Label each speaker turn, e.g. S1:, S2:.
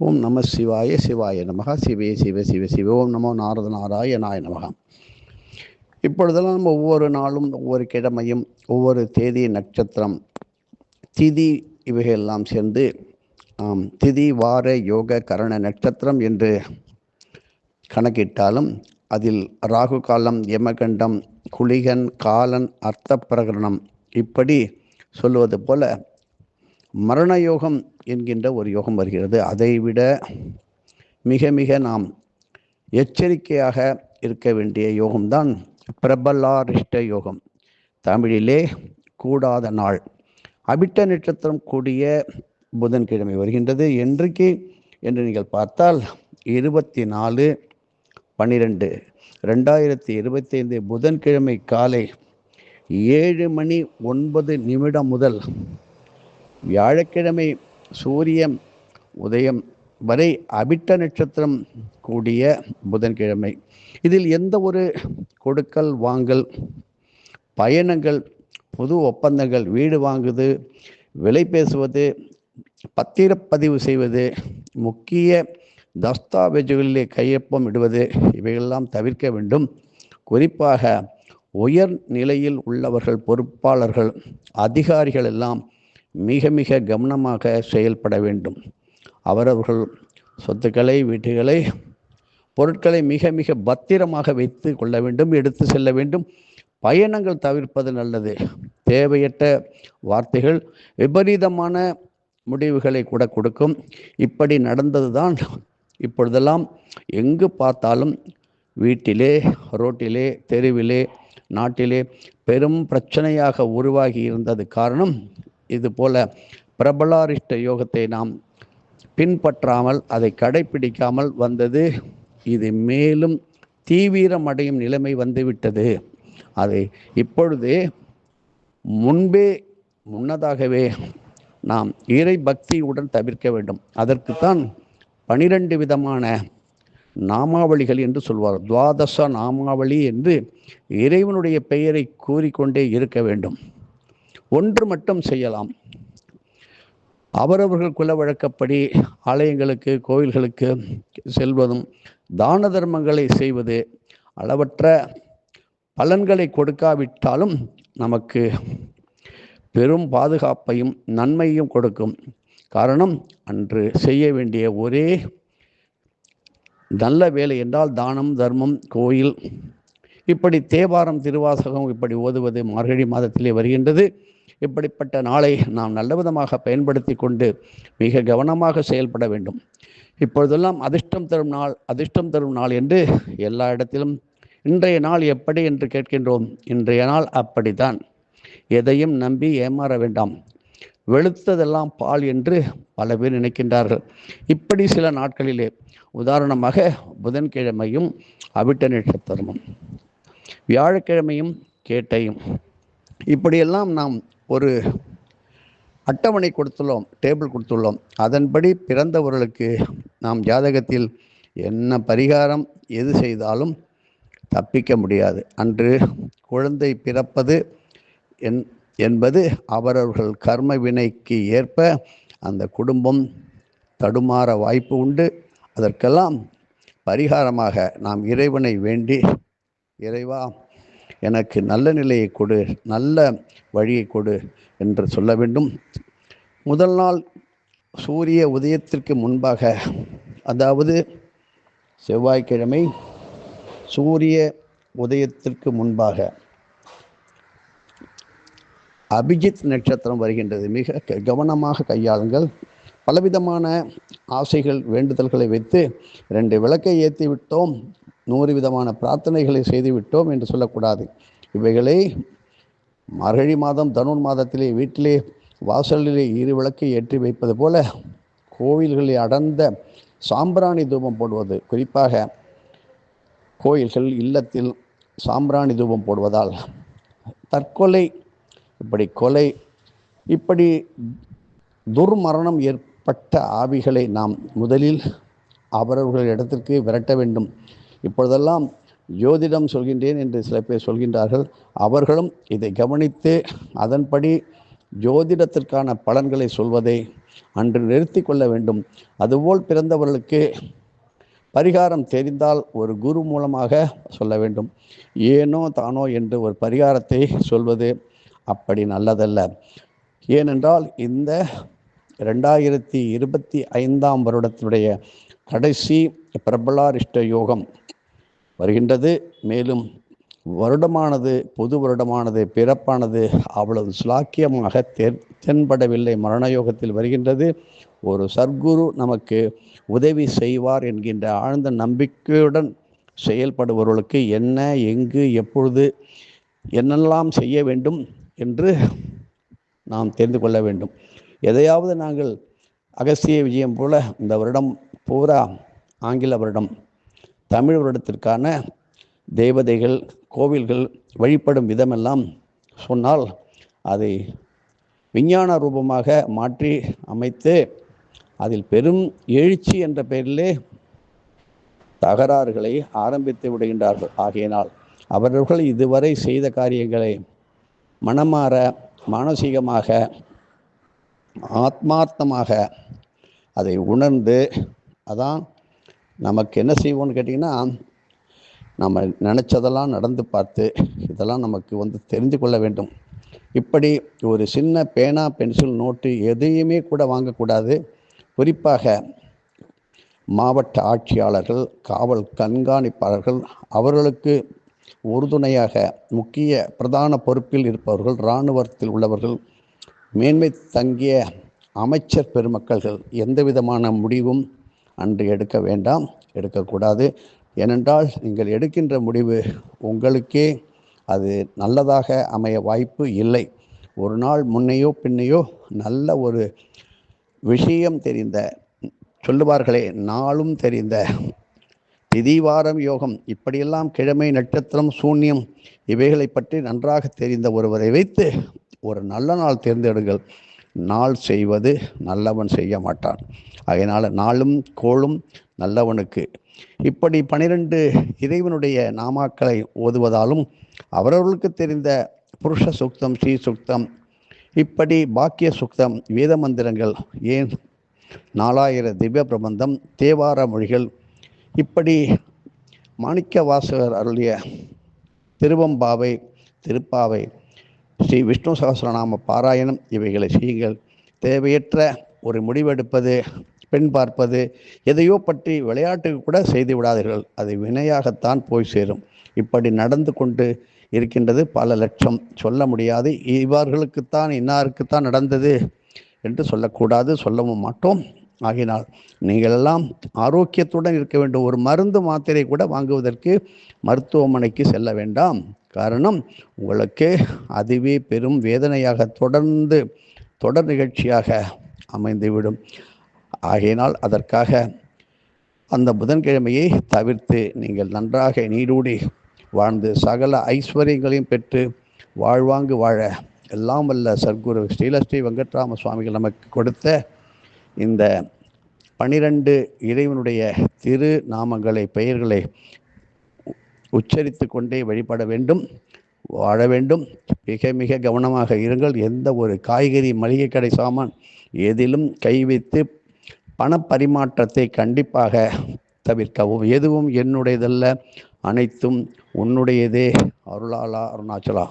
S1: ஓம் நம சிவாய சிவாய நமக. சிவே சிவ சிவ சிவ. ஓம் நமோ நாரத நாராயணாய நமக. இப்பொழுதெல்லாம் நம்ம ஒவ்வொரு நாளும் ஒவ்வொரு கிழமையும் ஒவ்வொரு தேதி நட்சத்திரம் திதி இவைகளெல்லாம் சேர்ந்து திதி வார யோக கரண நட்சத்திரம் என்று கணக்கிட்டாலும் அதில் ராகு காலம் யமகண்டம் குளிகன் காலன் அர்த்த பிரகரணம் இப்படி சொல்லுவது போல மரண யோகம் என்கின்ற ஒரு யோகம் வருகிறது. அதைவிட மிக மிக நாம் எச்சரிக்கையாக இருக்க வேண்டிய யோகம்தான் பிரபலாரிஷ்ட யோகம். தமிழிலே கூடாத நாள். அபிட்ட நட்சத்திரம் கூடிய புதன்கிழமை வருகின்றது. என்றைக்கு? என்று நீங்கள் பார்த்தால் இருபத்தி நாலு பன்னிரெண்டு. ரெண்டாயிரத்தி இருபத்தைந்து புதன்கிழமை காலை ஏழு மணி ஒன்பது நிமிடம் முதல் வியாழக்கிழமை சூரிய உதயம் வரை அபிட்ட நட்சத்திரம் கூடிய புதன்கிழமை. இதில் எந்த ஒரு கொடுக்கல் வாங்கல் பயணங்கள் புது ஒப்பந்தங்கள் வீடு வாங்குவது விலை பேசுவது பத்திரப்பதிவு செய்வது முக்கிய தஸ்தாவேஜுகளிலே கையொப்பம் இடுவது இவையெல்லாம் தவிர்க்க வேண்டும். குறிப்பாக உயர் நிலையில் உள்ளவர்கள் பொறுப்பாளர்கள் அதிகாரிகள் எல்லாம் மிக மிக கவனமாக செயல்பட வேண்டும். அவரவர்கள் சொத்துக்களை வீட்டுகளை பொருட்களை மிக மிக பத்திரமாக வைத்து கொள்ள வேண்டும் எடுத்து செல்ல வேண்டும். பயணங்கள் தவிர்ப்பது நல்லது. தேவையற்ற வார்த்தைகள் விபரீதமான முடிவுகளை கூட கொடுக்கும். இப்படி நடந்ததுதான் இப்பொழுதெல்லாம். எங்கு பார்த்தாலும் வீட்டிலே ரோட்டிலே தெருவிலே நாட்டிலே பெரும் பிரச்சனையாக உருவாகி இருந்தது. காரணம் இது போல பிரபலாரிஷ்ட யோகத்தை நாம் பின்பற்றாமல் அதை கடைப்பிடிக்காமல் வந்தது இது மேலும் தீவிரமடையும் நிலைமை வந்துவிட்டது. அதை இப்பொழுதே முன்பே முன்னதாகவே நாம் இறை பக்தியுடன் தவிர்க்க வேண்டும். அதற்குத்தான் பனிரெண்டு விதமான நாமாவளிகள் என்று சொல்வார். துவாதச நாமாவளி என்று இறைவனுடைய பெயரை கூறிக்கொண்டே இருக்க வேண்டும். ஒன்று மட்டும் செய்யலாம். அவரவர்கள் குல வழக்கப்படி ஆலயங்களுக்கு கோயில்களுக்கு செல்வதும் தான தர்மங்களை செய்வது அளவற்ற பலன்களை கொடுக்காவிட்டாலும் நமக்கு பெரும் பாதுகாப்பையும் நன்மையும் கொடுக்கும். காரணம் அன்று செய்ய வேண்டிய ஒரே நல்ல வேலை என்றால் தானம் தர்மம் கோயில் இப்படி தேவாரம் திருவாசகம் இப்படி ஓதுவது மார்கழி மாதத்திலே வருகின்றது. இப்படிப்பட்ட நாளை நாம் நல்ல விதமாக பயன்படுத்தி கொண்டு மிக கவனமாக செயல்பட வேண்டும். இப்பொழுதெல்லாம் அதிர்ஷ்டம் தரும் நாள் அதிர்ஷ்டம் தரும் நாள் என்று எல்லா இடத்திலும் இன்றைய நாள் எப்படி என்று கேட்கின்றோம். இன்றைய நாள் அப்படித்தான். எதையும் நம்பி ஏமாற வேண்டாம். வெளுத்ததெல்லாம் பால் என்று பல பேர் நினைக்கின்றார்கள். இப்படி சில நாட்களிலே உதாரணமாக புதன்கிழமையும் அவிட்ட நட்சத்திரமும். வியாழக்கிழமையும் கேட்டையும். இப்படியெல்லாம் நாம் ஒரு அட்டவணை கொடுத்துள்ளோம் டேபிள் கொடுத்துள்ளோம். அதன்படி பிறந்தவர்களுக்கு நாம் ஜாதகத்தில் என்ன பரிகாரம் எது செய்தாலும் தப்பிக்க முடியாது. அன்று குழந்தை பிறப்பது என் என்பது அவரவர்கள் கர்ம வினைக்கு ஏற்ப அந்த குடும்பம் தடுமாற வாய்ப்பு உண்டு. அதற்கெல்லாம் பரிகாரமாக நாம் இறைவனை வேண்டி இறைவா எனக்கு நல்ல நிலையை கொடு நல்ல வழியை கொடு என்று சொல்ல வேண்டும். முதல் நாள் சூரிய உதயத்திற்கு முன்பாக அதாவது செவ்வாய்க்கிழமை சூரிய உதயத்திற்கு முன்பாக அபிஜித் நட்சத்திரம் வருகின்றது. மிக க- கவனமாக கையாளுங்கள். பலவிதமான ஆசைகள் வேண்டுதல்களை வைத்து ரெண்டு விளக்கை ஏற்றி விட்டோம் நூறு விதமான பிரார்த்தனைகளை செய்து விட்டோம் என்று சொல்லக்கூடாது. இவைகளை மரழி மாதம் தனுர் மாதத்திலே வீட்டிலே வாசலிலே இரு விளக்கை ஏற்றி வைப்பது போல கோவில்களில் அடர்ந்த சாம்பிராணி தூபம் போடுவது குறிப்பாக கோயில்கள் இல்லத்தில் சாம்பிராணி தூபம் போடுவதால் தற்கொலை இப்படி கொலை இப்படி துர்மரணம் ஏற்பட்ட ஆவிகளை நாம் முதலில் அவரவர்கள் இடத்திற்கு விரட்ட வேண்டும். இப்பொழுதெல்லாம் ஜோதிடம் சொல்கின்றேன் என்று சில பேர் சொல்கின்றார்கள். அவர்களும் இதை கவனித்து அதன்படி ஜோதிடத்திற்கான பலன்களை சொல்வதை அன்று நிறுத்தி கொள்ள வேண்டும். அதுபோல் பிறந்தவர்களுக்கு பரிகாரம் தெரிந்தால் ஒரு குரு மூலமாக சொல்ல வேண்டும். ஏனோ தானோ என்று ஒரு பரிகாரத்தை சொல்வது அப்படி நல்லதல்ல. ஏனென்றால் இந்த ரெண்டாயிரத்தி இருபத்தி ஐந்தாம் வருடத்தினுடைய கடைசி பிரபலாரிஷ்ட யோகம் வருகின்றது. மேலும் வருடமானது புது வருடமானது பிறப்பானது அவ்வளவு சுலாக்கியமாக தென் தென்படவில்லை. மரணயோகத்தில் வருகின்றது. ஒரு சர்க்குரு நமக்கு உதவி செய்வார் என்கின்ற ஆழ்ந்த நம்பிக்கையுடன் செயல்படுபவர்களுக்கு என்ன எங்கு எப்பொழுது என்னெல்லாம் செய்ய வேண்டும் என்று நாம் தெரிந்து கொள்ள வேண்டும். எதையாவது நாங்கள் அகஸ்திய விஜயம் போல இந்த வருடம் பூரா ஆங்கில வருடம் தமிழ் வருடத்திற்கான தேவதைகள் கோவில்கள் வழிபடும் விதமெல்லாம் சொன்னால் அதை விஞ்ஞான ரூபமாக மாற்றி அமைத்து அதில் பெரும் எழுச்சி என்ற பெயரிலே தகராறுகளை ஆரம்பித்து விடுகின்றார்கள். ஆகையினால் அவர்கள் இதுவரை செய்த காரியங்களை மனமாற மானசீகமாக ஆத்மார்த்தமாக அதை உணர்ந்து அதான் நமக்கு என்ன செய்வோம்னு கேட்டிங்கன்னா நம்ம நினச்சதெல்லாம் நடந்து பார்த்து இதெல்லாம் நமக்கு வந்து தெரிந்து கொள்ள வேண்டும். இப்படி ஒரு சின்ன பேனா பென்சில் நோட்டு எதையுமே கூட வாங்கக்கூடாது. குறிப்பாக மாவட்ட ஆட்சியாளர்கள் காவல் கண்காணிப்பாளர்கள் அவர்களுக்கு உறுதுணையாக முக்கிய பிரதான பொறுப்பில் இருப்பவர்கள் இராணுவத்தில் உள்ளவர்கள் மேன்மை தங்கிய அமைச்சர் பெருமக்கள்கள் எந்த விதமான முடிவும் அன்று எடுக்க வேண்டாம் எடுக்கக்கூடாது. ஏனென்றால் நீங்கள் எடுக்கின்ற முடிவு உங்களுக்கே அது நல்லதாக அமைய வாய்ப்பு இல்லை. ஒரு நாள் முன்னையோ பின்னையோ நல்ல ஒரு விஷயம் தெரிந்த சொல்லுவார்களே நாளும் தெரிந்த திதிவாரம் யோகம். இப்படியெல்லாம் கிழமை நட்சத்திரம் சூன்யம் இவைகளை பற்றி நன்றாக தெரிந்த ஒருவரை வைத்து ஒரு நல்ல நாள் தேர்ந்தெடுங்கள். நாள் செய்வது நல்லவன் செய்ய மாட்டான். அதனால் நாளும் கோளும் நல்லவனுக்கு. இப்படி பனிரெண்டு இறைவனுடைய நாமாக்களை ஓதுவதாலும் அவரவர்களுக்கு தெரிந்த புருஷ சுக்தம் ஸ்ரீ சுக்தம் இப்படி பாக்கிய சுக்தம் வேத மந்திரங்கள் ஏன் நாலாயிர திவ்ய பிரபந்தம் தேவார மொழிகள் இப்படி மாணிக்க வாசகர் அருளிய திருவம்பாவை திருப்பாவை ஸ்ரீ விஷ்ணு சகசரநாம பாராயணம். இவைகளை செய்யுங்கள். தேவையற்ற ஒரு முடிவெடுப்பது பெண் பார்ப்பது எதையோ பற்றி விளையாட்டுக்கு கூட செய்து விடாதீர்கள். அது வினையாகத்தான் போய் சேரும். இப்படி நடந்து கொண்டு இருக்கின்றது பல லட்சம். சொல்ல முடியாது. இவர்களுக்குத்தான் இன்னாருக்குத்தான் நடந்தது என்று சொல்லக்கூடாது. சொல்லவும் மாட்டோம். ஆகினால் நீங்கள் எல்லாம் ஆரோக்கியத்துடன் இருக்க வேண்டும். ஒரு மருந்து மாத்திரை கூட வாங்குவதற்கு மருத்துவமனைக்கு செல்ல வேண்டாம். காரணம் உங்களுக்கு அதுவே பெரும் வேதனையாக தொடர்ந்து தொடர் நிகழ்ச்சியாக அமைந்துவிடும். ஆகையினால் அதற்காக அந்த புதன்கிழமையை தவிர்த்து நீங்கள் நன்றாக நீடூடி வாழ்ந்து சகல ஐஸ்வர்யங்களையும் பெற்று வாழ்வாங்கு வாழ எல்லாம் வல்ல சர்க்குரு ஸ்ரீலஸ்ரீ வெங்கட்ராம சுவாமிகள் நமக்கு கொடுத்த இந்த பனிரெண்டு இறைவனுடைய திரு நாமங்களை பெயர்களை உச்சரித்து கொண்டே வழிபட வேண்டும் வாழ வேண்டும். மிக மிக கவனமாக இருங்கள். எந்த ஒரு காய்கறி மளிகை கடை சாமான் எதிலும் கை வைத்து பணப்பரிமாற்றத்தை கண்டிப்பாக தவிர்க்கவும். எதுவும் என்னுடையதல்ல. அனைத்தும் உன்னுடையதே. அருளாலா அருணாச்சலா.